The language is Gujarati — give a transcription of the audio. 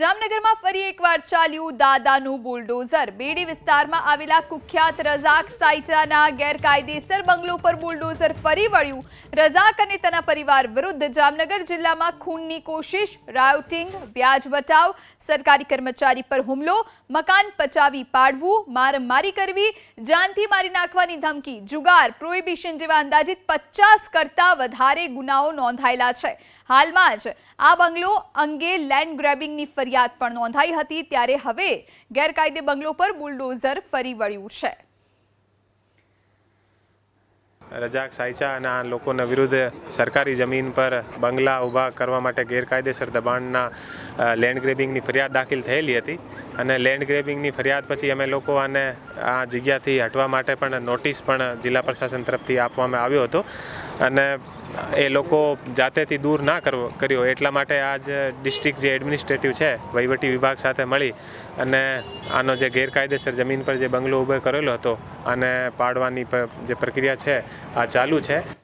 જામનગરમાં ફરી એકવાર ચાલ્યું દાદાનું બુલડોઝર. બેડી વિસ્તારમાં આવેલા કુખ્યાત રઝાક સાઈચાના ગેરકાયદેસર બંગલો પર બુલડોઝર ફરી વળ્યું. રઝાક અને તેના પરિવાર વિરુદ્ધ જામનગર જિલ્લામાં ખૂનની કોશિશ રાયોટિંગ વ્યાજ બટાવ સરકારી કર્મચારી પર હુમલો, મકાન પચાવી પાડવું, મારમારી કરવી, જાનથી મારી નાખવાની ધમકી, જુગાર, પ્રોહિબિશન જેવા અંદાજિત પચાસ કરતાં વધારે ગુનાઓ નોંધાયેલા છે. હાલમાં જ આ બંગલો અંગે લેન્ડ ગ્રેબિંગની ફરિયાદ પણ નોંધાઈ હતી ત્યારે હવે ગેરકાયદે બંગલો પર બુલડોઝર ફરી વળ્યું છે. રજાક સાયચા અને આ લોકોના વિરુદ્ધ સરકારી જમીન પર બંગલા ઊભા કરવા માટે ગેરકાયદેસર દબાણના લેન્ડ ગ્રેબિંગની ફરિયાદ દાખલ થયેલી હતી. અને લેન્ડ ગ્રેબિંગની ફરિયાદ પછી અમે લોકો આને આ જગ્યાથી હટવા માટે પણ નોટિસ પણ જિલ્લા પ્રશાસન તરફથી આપવામાં આવ્યો હતો. અને એ લોકો જાતેથી દૂર ના કરવો, કર્યો. એટલા માટે આજ ડિસ્ટ્રિક્ટ જે એડમિનિસ્ટ્રેટિવ છે, વહીવટી વિભાગ સાથે મળી અને આનો જે ગેરકાયદેસર જમીન પર જે બંગલો ઊભો કરેલો હતો આને પાડવાની જે પ્રક્રિયા છે, આ ચાલુ છે.